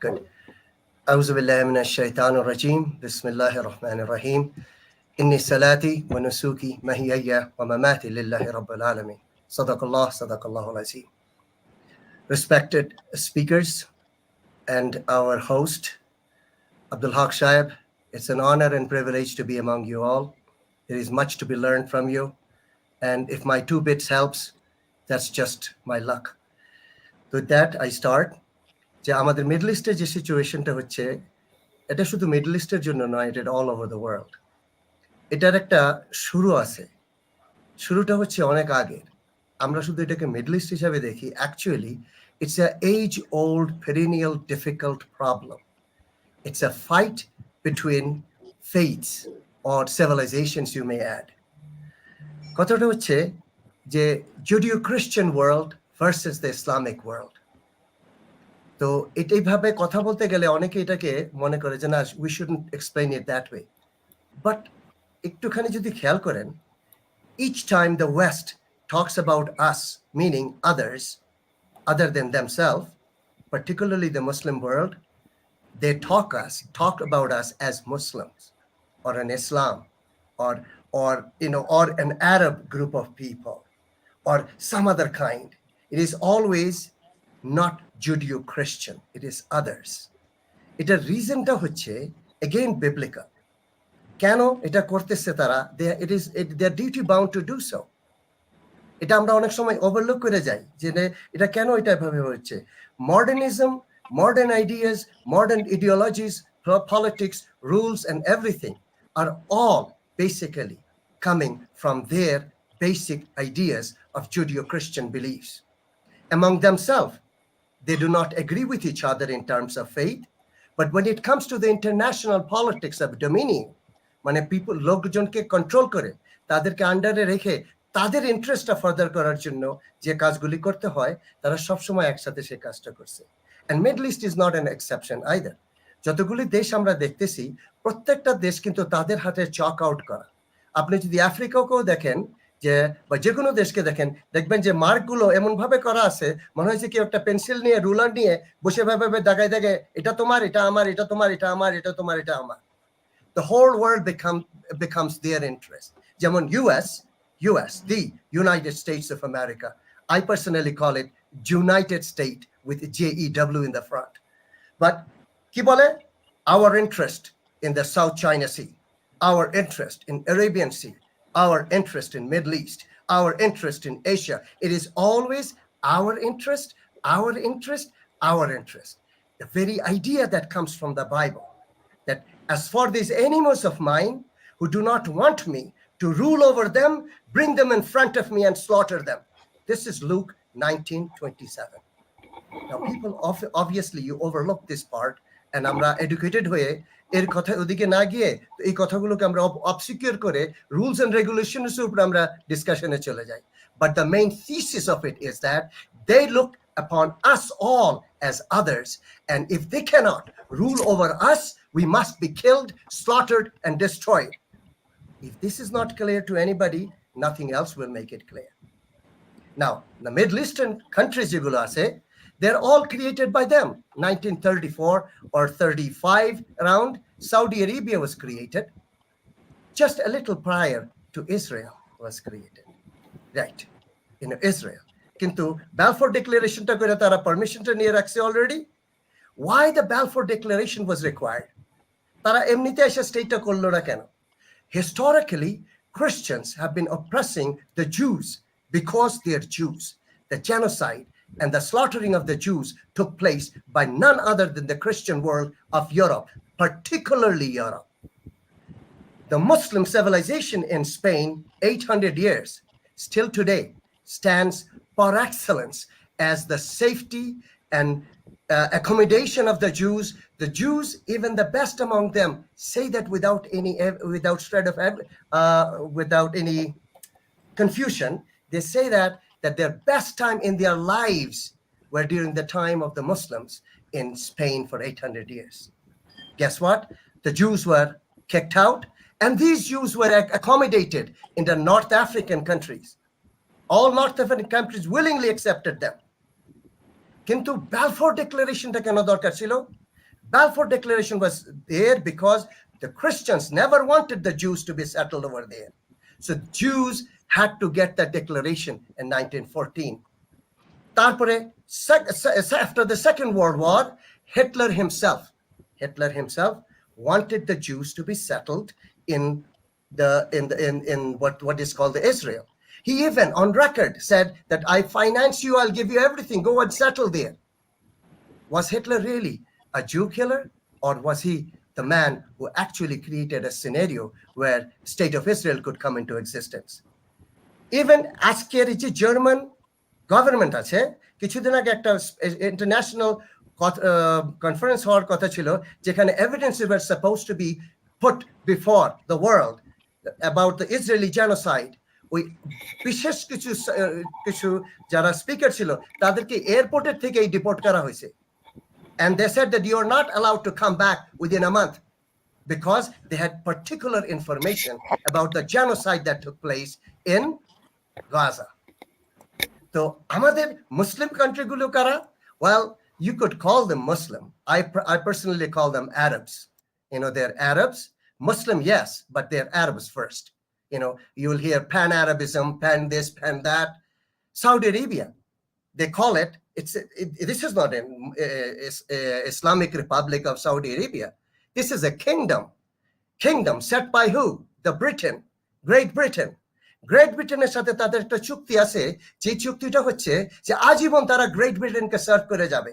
Good. أعوذ بالله من الشيطان الرجيم بسم الله الرحمن الرحيم إني صلاتي ونسوكي مهيي ومماتي لله رب العالمين صدق الله صدق الله العظيم Respected speakers and our host, Abdul Haq Shaib, it's an honor and privilege to be among you all. There is much to be learned from you. And if my two bits helps, that's just my luck. With that, I start. যে আমাদের middle ইস্টের যে সিচুয়েশনটা হচ্ছে, এটা শুধু middle ইস্টের জন্য নয় এটা অল ওভার দ্য ওয়ার্ল্ড এটার একটা শুরু আছে। শুরুটা হচ্ছে অনেক আগের। আমরা শুধু এটাকে মিডল ইস্ট হিসাবে দেখি। Actually it's a age old perennial difficult problem it's a fight between faiths or civilisations you may add কথাটা হচ্ছে যে Judeo Christian world versus the Islamic world তো এটাইভাবে কথা বলতে গেলে অনেকে এটাকে মনে করে যে না we shouldn't explain it that way but একটুখানি যদি খেয়াল করেন each time the West talks about us, meaning others, other than themselves, particularly the Muslim world, they talk us, talk about us as Muslims or an Islam or or you know or an Arab group of people or some other kind. It is always not Judeo-Christian, it is others. এটার রিজনটা হচ্ছে again biblical. কেন এটা করতেছে তারা ইট is they are duty bound to do so এটা আমরা অনেক সময় ওভারলুক করে যাই যে এটা কেন এটা এভাবে হচ্ছে modernism modern ideas modern ইডিওলজিস politics rules and everything R all basically coming from their basic ideas of Judeo Christian beliefs. Among themselves, they do not agree with each other in terms of faith, but when it comes to the international politics of dominion, মানে people লোকজনকে control করে তাদেরকে আন্ডারে রেখে তাদের ইন্টারেস্টটা further করার জন্য যে কাজগুলি করতে হয় তারা সবসময় একসাথে সেই কাজটা করছে। And middle east is not an exception either যতগুলি দেশ আমরা দেখতেছি প্রত্যেকটা দেশ কিন্তু তাদের হাতে চক আউট করা। আপনি যদি আফ্রিকাকেও দেখেন যে, বা যে কোনো দেশকে দেখেন, দেখবেন যে মার্কগুলো এমনভাবে করা আছে, মনে হয়েছে কি একটা পেন্সিল নিয়ে, রুলার নিয়ে বসে ভাবে ভাবে দেখাই দেখে এটা তোমার, এটা আমার, এটা তোমার, এটা আমার, এটা তোমার, এটা আমার। The whole world become becomes their interest যেমন US US the United States of America I personally call it United State with J E W in the front but কি বলে? Our interest in the South China Sea our interest in Arabian Sea our interest in Middle East, our interest in Asia. It is always our interest, our interest, our interest. The very idea that comes from the Bible that as for these enemies of mine who do not want me to rule over them, bring them in front of me and slaughter them. This is Luke 19 27. Now, people obviously you overlook this part, and আমরা educated হয়ে এর কথা ওদিকে না গিয়ে এই কথাগুলোকে আমরা অবসিকিউর করে রুলস এন্ড রেগুলেশনস উপর আমরা ডিসকাশনে চলে যাই but the main thesis of it is that they look upon us all as others and if they cannot rule over us we must be killed slaughtered and destroyed if this is not clear to anybody nothing else will make it clear now the middle eastern countries যেগুলো আছে they're all created by them 1934 or 35 around saudi arabia was created just a little prior to israel was created right in israel কিন্তু balfour declarationটা করে তারা পারমিশনটা নিয়ে রাখছে already why the balfour declaration was required তারা এমনিতে এসে স্টেটটা করলো না কেন historically christians have been oppressing the jews because they're jews the genocide and the slaughtering of the jews took place by none other than the christian world of europe particularly europe the muslim civilization in spain 800 years still today stands par excellence as the safety and uh, accommodation of the Jews. The Jews, even the best among them, say that without any without shred of uh, without any confusion. They say that that their best time in their lives were during the time of the Muslims in Spain for 800 years. Guess what? The Jews were kicked out, and these Jews were ac- accommodated in the North African countries. All North African countries willingly accepted them. কিন্তু Balfour ডিক্লারেশনটা কেন দরকার ছিল Balfour Declaration was there because the Christians never wanted the Jews to be settled over there. So Jews had to get that declaration in 1914. তারপরে sec- se- after the Second World War, Hitler himself, Hitler himself wanted the Jews to be settled in the in the in, in what, what is called the Israel. He even on record said that I finance you, I'll give you everything, go and settle there. Was Hitler really a Jew killer, or was he the man who actually created a scenario where state of Israel could come into existence? Even আজকের এই যে German government আছে কিছুদিন আগে একটা international conference হওয়ার কথা ছিল যেখানে evidence were suppose to be put before the world about the Israeli genocide ওই বিশেষ কিছু আহ, কিছু যারা স্পিকার ছিল তাদেরকে এয়ারপোর্টের থেকেই ডিপোর্ট করা হয়েছে and they said that you are not allowed to come back within a month because they had particular information about the genocide that took place in Gaza. So, আমাদের Muslim countryগুলো কারা? Well, you could call them Muslim. I, per- I personally call them Arabs. You know, they're Arabs. Muslim, yes, but they're Arabs first. You know, you'll hear pan Arabism, pan this, pan that. Saudi Arabia, they call it it's it, this is not an uh, is- uh, islamic republic of saudi arabia this is a kingdom kingdom set by who the britain great britain great ব্রিটেনের সাথে তাদের একটা চুক্তি আছে যে চুক্তিটা হচ্ছে যে আজীবন তারা গ্রেট ব্রিটেনকে সার্ভ করে যাবে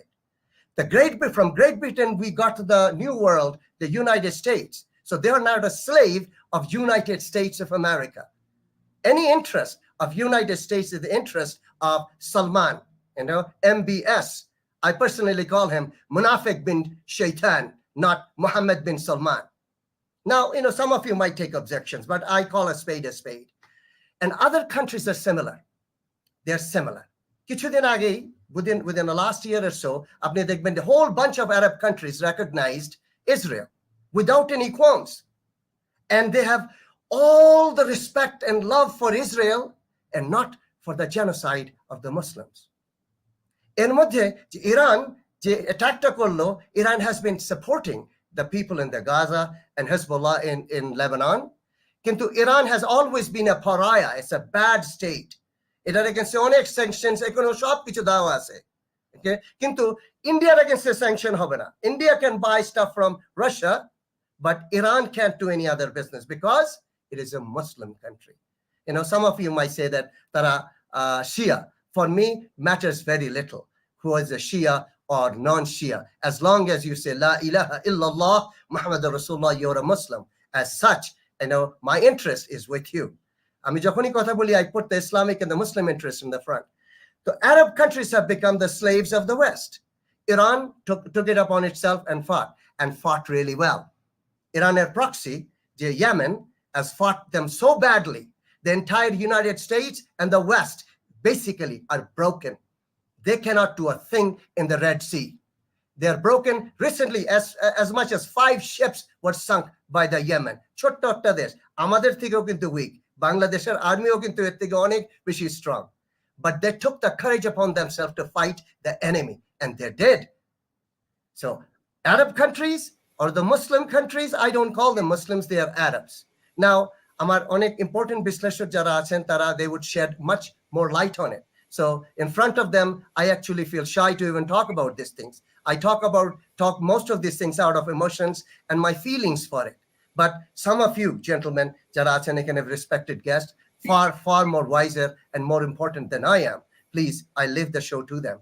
the great Brit- from great britain we got to the new world the united states so they are now the slave of united states of america any interest of United States is the interest of Salman, you know, MBS. I personally call him Munafiq bin Shaitan, not Muhammad bin Salman. Now, you know, some of you might take objections, but I call a spade a spade. And other countries are similar. They're similar. কিছুদিন আগেই within within the last year or so, আপনি দেখবেন the whole bunch of Arab countries recognized Israel without any qualms and they have all the respect and love for Israel and not for the genocide of the Muslims. এর মধ্যে যে Iran যে অ্যাটাকটা করলো Iran has been supporting the people in the Gaza and Hezbollah in in Lebanon কিন্তু Iran has always been a পরায়া it's a bad state এটার এগেনস্টে অনেক স্যাংশনস এখনো সব কিছু দেওয়া আছে Okay? কিন্তু ইন্ডিয়ার এগেনস্টে স্যাংশন হবে না India can buy staff from Russia but Iran can't do any other business because it is a Muslim country. You know, some of you might say that Tara uh, Shia. For me, matters very little who is a Shia or non-Shia. As long as you say La ilaha illallah Muhammad Rasulullah, you're a Muslim. As such, you know, my interest is with you. আমি যখনই কথা বলি, I put the Islamic and the Muslim interest in the front. The Arab countries have become the slaves of the West. Iran took, took it upon itself and fought, and fought really well. Iranian proxy, the Yemen, has fought them so badly. The entire United States and the West basically are broken. They cannot do a thing in the Red Sea. They're broken. Recently, as as much as five ships were sunk by the Yemen. ছোট্ট একটা দেশ আমাদের থেকেও কিন্তু week বাংলাদেশের আর্মিও কিন্তু এর থেকে অনেক বেশি strong but they took the courage upon themselves to fight the enemy and they did so arab countries or the muslim countries i don't call them muslims they are arabs now আমার অনেক important বিশ্লেষক যারা আছেন তারা they would shed much more light on it So in front of them, I actually feel shy to even talk about these things. I talk about talk most of these things out of emotions and my feelings for it. But some of you, gentlemen, Jara Achanek and have respected guests, far, far more wiser and more important than I am. Please, I leave the show to them.